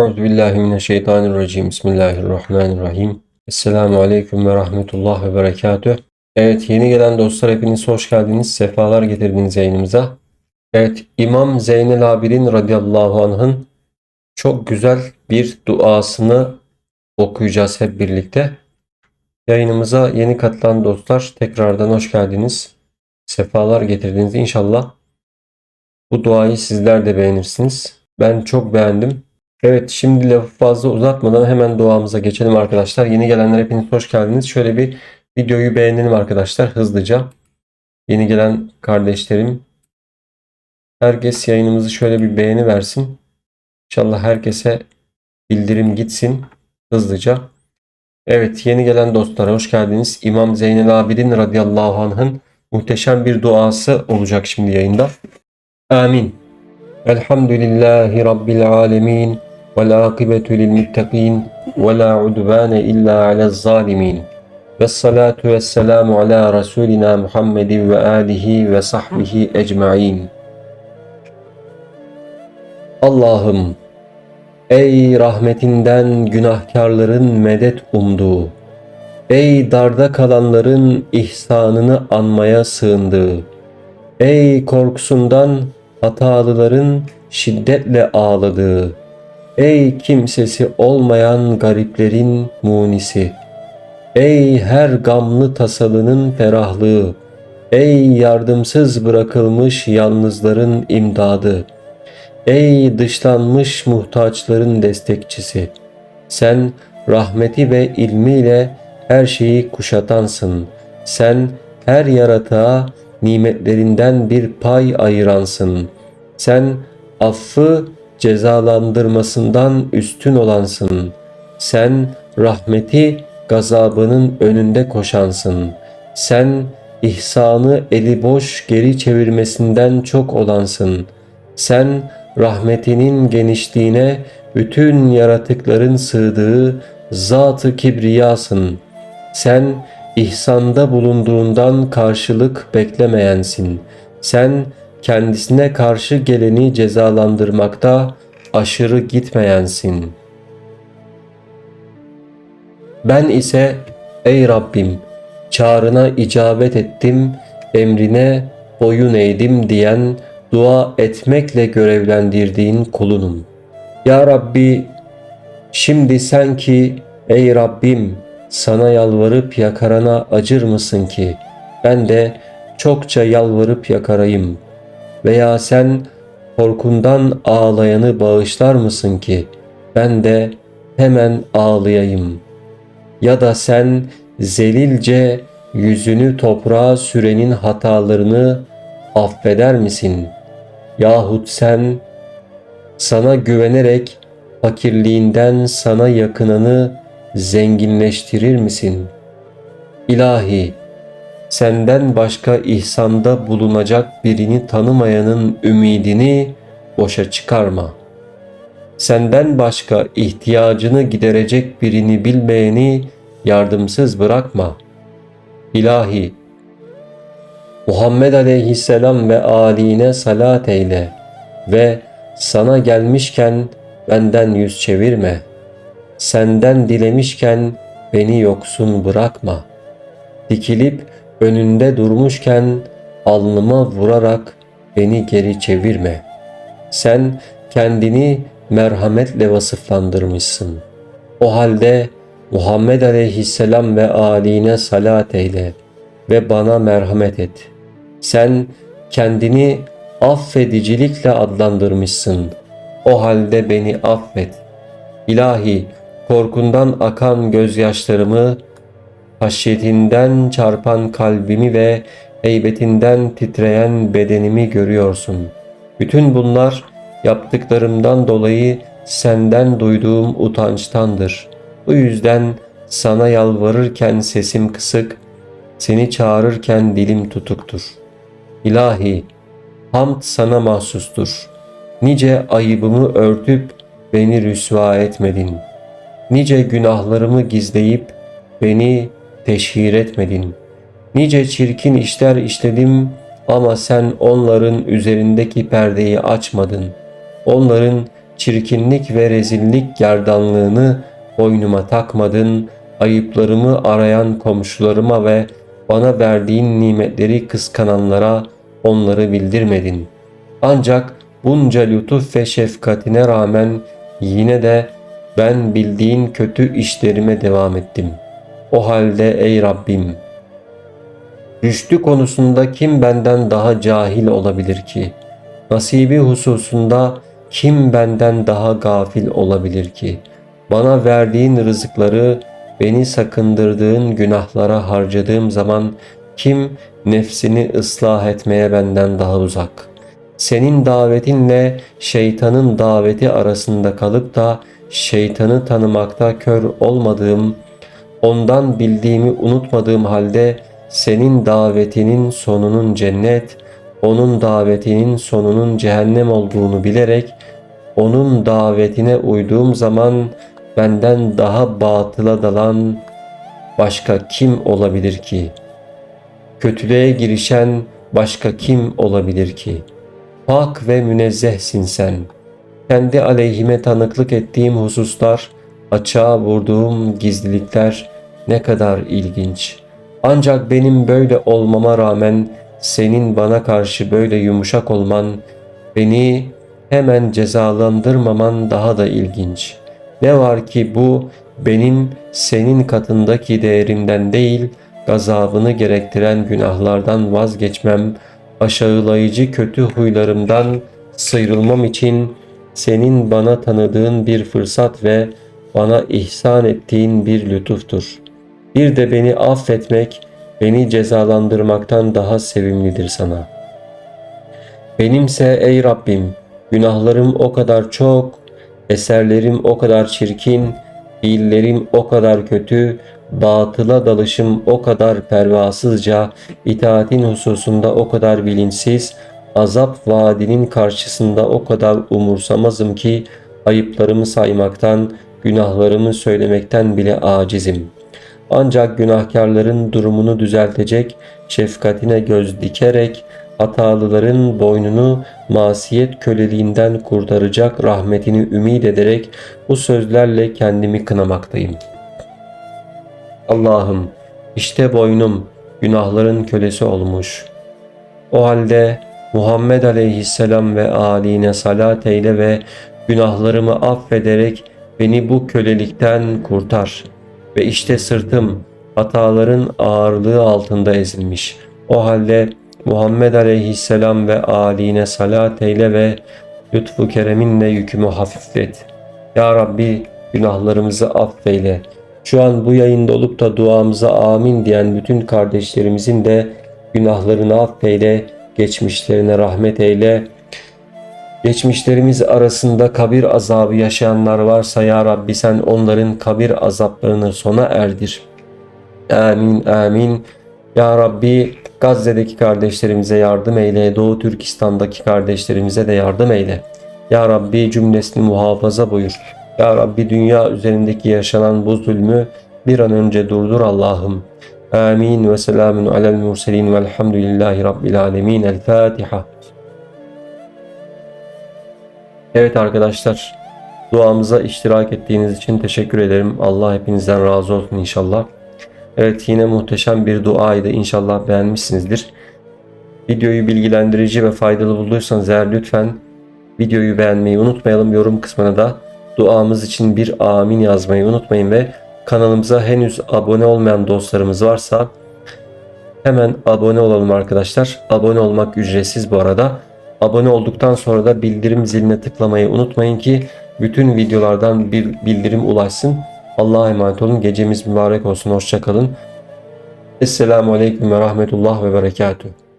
Euzubillahimineşşeytanirracim. Bismillahirrahmanirrahim. Esselamu Aleyküm ve Rahmetullah ve Berekatüh. Evet yeni gelen dostlar hepiniz hoş geldiniz. Sefalar getirdiniz yayınımıza. Evet İmam Zeynel Abidin radıyallahu anh'ın çok güzel bir duasını okuyacağız hep birlikte. Yayınımıza yeni katılan dostlar tekrardan hoş geldiniz. Sefalar getirdiniz inşallah. Bu duayı sizler de beğenirsiniz. Ben çok beğendim. Evet şimdi lafı fazla uzatmadan hemen duamıza geçelim arkadaşlar. Yeni gelenler hepiniz hoş geldiniz. Şöyle bir videoyu beğenelim arkadaşlar hızlıca. Yeni gelen kardeşlerim. Herkes yayınımızı şöyle bir beğeni versin. İnşallah herkese bildirim gitsin hızlıca. Evet yeni gelen dostlara hoş geldiniz. İmam Zeynel Abidin radıyallahu anh'ın muhteşem bir duası olacak şimdi yayında. Amin. Elhamdülillahi Rabbil alemin. İlla alel zalimin. Ve salatu ve selamu ala Resulina Muhammedin ve alihi ve sahbihi ecma'in. Allah'ım ey rahmetinden günahkarların medet umduğu, ey darda kalanların ihsanını anmaya sığındığı, ey korkusundan hatalıların şiddetle ağladığı, ey kimsesi olmayan gariplerin munisi, ey her gamlı tasalının ferahlığı, ey yardımsız bırakılmış yalnızların imdadı, ey dışlanmış muhtaçların destekçisi, sen rahmeti ve ilmiyle her şeyi kuşatansın, sen her yaratığa nimetlerinden bir pay ayıransın. Sen affı cezalandırmasından üstün olansın. Sen rahmeti gazabının önünde koşansın. Sen ihsanı eli boş geri çevirmesinden çok olansın. Sen rahmetinin genişliğine bütün yaratıkların sığdığı zat-ı kibriyasın. Sen ihsanda bulunduğundan karşılık beklemeyensin. Sen kendisine karşı geleni cezalandırmakta aşırı gitmeyensin. Ben ise ey Rabbim çağrına icabet ettim, emrine boyun eğdim diyen dua etmekle görevlendirdiğin kulunum. Ya Rabbi şimdi sen ki ey Rabbim sana yalvarıp yakarana acır mısın ki ben de çokça yalvarıp yakarayım veya sen korkundan ağlayanı bağışlar mısın ki ben de hemen ağlayayım ya da sen zelilce yüzünü toprağa sürenin hatalarını affeder misin yahut sen sana güvenerek fakirliğinden sana yakınanı zenginleştirir misin? İlahi, senden başka ihsanda bulunacak birini tanımayanın ümidini boşa çıkarma. Senden başka ihtiyacını giderecek birini bilmeyeni yardımsız bırakma. İlahi, Muhammed aleyhisselam ve âline salat eyle ve sana gelmişken benden yüz çevirme.'' senden dilemişken beni yoksun bırakma. Dikilip önünde durmuşken alnıma vurarak beni geri çevirme. Sen kendini merhametle vasıflandırmışsın. O halde Muhammed aleyhisselam ve âline salat eyle ve bana merhamet et. Sen kendini affedicilikle adlandırmışsın. O halde beni affet. İlahi korkundan akan gözyaşlarımı, haşyetinden çarpan kalbimi ve heybetinden titreyen bedenimi görüyorsun. Bütün bunlar yaptıklarımdan dolayı senden duyduğum utançtandır. Bu yüzden sana yalvarırken sesim kısık, seni çağırırken dilim tutuktur. İlahi, hamd sana mahsustur. Nice ayıbımı örtüp beni rüsva etmedin.'' Nice günahlarımı gizleyip beni teşhir etmedin. Nice çirkin işler işledim ama sen onların üzerindeki perdeyi açmadın. Onların çirkinlik ve rezillik gerdanlığını boynuma takmadın, ayıplarımı arayan komşularıma ve bana verdiğin nimetleri kıskananlara onları bildirmedin. Ancak bunca lütuf ve şefkatine rağmen yine de ben bildiğin kötü işlerime devam ettim. O halde ey Rabbim, rüştü konusunda kim benden daha cahil olabilir ki? Nasibi hususunda kim benden daha gafil olabilir ki? Bana verdiğin rızıkları beni sakındırdığın günahlara harcadığım zaman kim nefsini ıslah etmeye benden daha uzak? Senin davetinle şeytanın daveti arasında kalıp da şeytanı tanımakta kör olmadığım, ondan bildiğimi unutmadığım halde senin davetinin sonunun cennet, onun davetinin sonunun cehennem olduğunu bilerek onun davetine uyduğum zaman benden daha batıla dalan başka kim olabilir ki? Kötülüğe girişen başka kim olabilir ki? Pak ve münezzehsin sen. Kendi aleyhime tanıklık ettiğim hususlar, açığa vurduğum gizlilikler ne kadar ilginç. Ancak benim böyle olmama rağmen senin bana karşı böyle yumuşak olman, beni hemen cezalandırmaman daha da ilginç. Ne var ki bu benim senin katındaki değerimden değil, gazabını gerektiren günahlardan vazgeçmem, aşağılayıcı kötü huylarımdan sıyrılmam için senin bana tanıdığın bir fırsat ve bana ihsan ettiğin bir lütuftur. Bir de beni affetmek, beni cezalandırmaktan daha sevimlidir sana. Benimse ey Rabbim, günahlarım o kadar çok, eserlerim o kadar çirkin, fiillerim o kadar kötü, batıla dalışım o kadar pervasızca, itaatin hususunda o kadar bilinçsiz, azap vaadinin karşısında o kadar umursamazım ki ayıplarımı saymaktan, günahlarımı söylemekten bile acizim. Ancak günahkarların durumunu düzeltecek, şefkatine göz dikerek, hatalıların boynunu masiyet köleliğinden kurtaracak rahmetini ümit ederek bu sözlerle kendimi kınamaktayım. Allah'ım işte boynum günahların kölesi olmuş. O halde Muhammed aleyhisselam ve aline salat eyle ve günahlarımı affederek beni bu kölelikten kurtar. Ve işte sırtım hataların ağırlığı altında ezilmiş. O halde Muhammed aleyhisselam ve aline salat eyle ve lütfu kereminle yükümü hafiflet. Ya Rabbi günahlarımızı affeyle. Şu an bu yayında olup da duamıza amin diyen bütün kardeşlerimizin de günahlarını affeyle, geçmişlerine rahmet eyle. Geçmişlerimiz arasında kabir azabı yaşayanlar varsa ya Rabbi sen onların kabir azaplarını sona erdir. Amin amin. Ya Rabbi Gazze'deki kardeşlerimize yardım eyle. Doğu Türkistan'daki kardeşlerimize de yardım eyle. Ya Rabbi cümlesini muhafaza buyur. Ya Rabbi dünya üzerindeki yaşanan bu zulmü bir an önce durdur Allah'ım. Amin ve selamun alel murselin velhamdülillahi rabbil alemin. El Fatiha. Evet arkadaşlar, duamıza iştirak ettiğiniz için teşekkür ederim. Allah hepinizden razı olsun inşallah. Evet yine muhteşem bir duaydı. İnşallah beğenmişsinizdir. Videoyu bilgilendirici ve faydalı bulduysanız eğer lütfen videoyu beğenmeyi unutmayalım. Yorum kısmına da duamız için bir amin yazmayı unutmayın ve kanalımıza henüz abone olmayan dostlarımız varsa hemen abone olalım arkadaşlar. Abone olmak ücretsiz bu arada. Abone olduktan sonra da bildirim ziline tıklamayı unutmayın ki bütün videolardan bir bildirim ulaşsın. Allah'a emanet olun. Gecemiz mübarek olsun. Hoşçakalın. Esselamu Aleyküm ve Rahmetullah ve Berekatuhu.